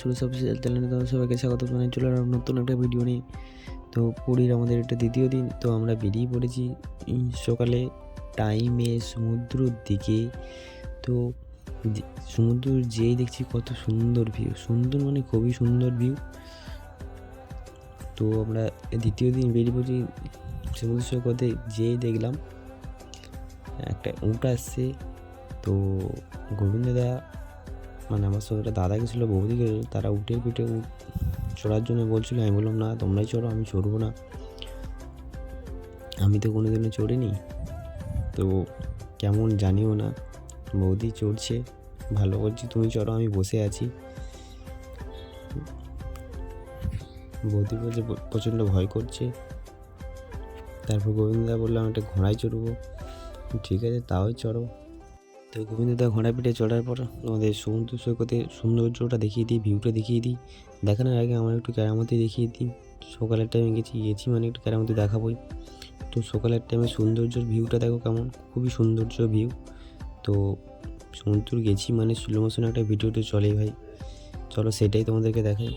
Suresh official চ্যানেলে তোমাদের সবাইকে স্বাগত জানাই। চলে এলাম নতুন একটা ভিডিও নিয়ে। তো পুরীর আমাদের এটা দ্বিতীয় দিন, তো আমরা বেরিয়ে পড়েছি সকালে টাইমে সমুদ্রর দিকে। তো সমুদ্র যেই দেখছি কত সুন্দর ভিউ সুন্দর মানে খুবই সুন্দর ভিউ তো আমরা দ্বিতীয় দিন বেরিয়ে পড়ছি সমুদ্র সৈকতে যেই দেখলাম, একটা উট আসছে। তো গোবিন্দদা মানে আমার সঙ্গে একটা দাদা গেছিল, বৌদি গেছিল, তারা উঠে পিঠে চড়ার জন্য বলছিল, আমি বললাম, না, তোমরাই চড়ো, আমি চড়বো না। আমি তো কোনো দিনও চড়িনি। তো কেমন জানিও না, বৌদি চড়ছে, ভালো করছি, তুমি চড়ো, আমি বসে আছি। বৌদি বলছে প্রচণ্ড ভয় করছে। তারপর গোবিন্দদা বললাম একটা ঘোড়ায় চড়বো। ঠিক আছে, তাও চড়ো। তো গোবিন্দদা ঘোড়া পিঠে চড়ার পর আমাদের সমুদ্র সৈকতের সৌন্দর্যটা দেখিয়ে দিই ভিউটা দেখিয়ে দিই। দেখানোর আগে আমার একটু কেরামতি দেখিয়ে দিই। সকালের টাইমে গেছি গেছি মানে একটু কেরামতি দেখাবোই। তো সকালের টাইমে সৌন্দর্যের ভিউটা দেখো কেমন? খুবই সৌন্দর্য ভিউ তো সমুদ্র গেছি মানে স্লো মোশন একটা ভিডিওতে চলেই ভাই। চলো সেটাই তোমাদেরকে দেখাই।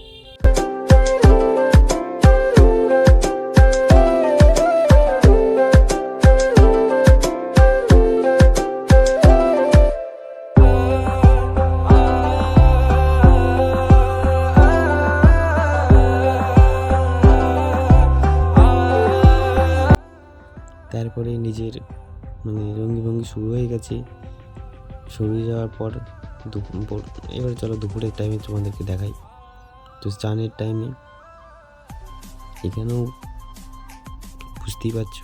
তারপরে নিজের মানে রঙ্গি ভঙ্গি শুরু হয়ে গেছে। শুরু যাওয়ার পর দুপুর এবার চলো দুপুরের টাইমে তোমাদেরকে দেখাই। তো চানের টাইমে এখানেও বুঝতেই পারছ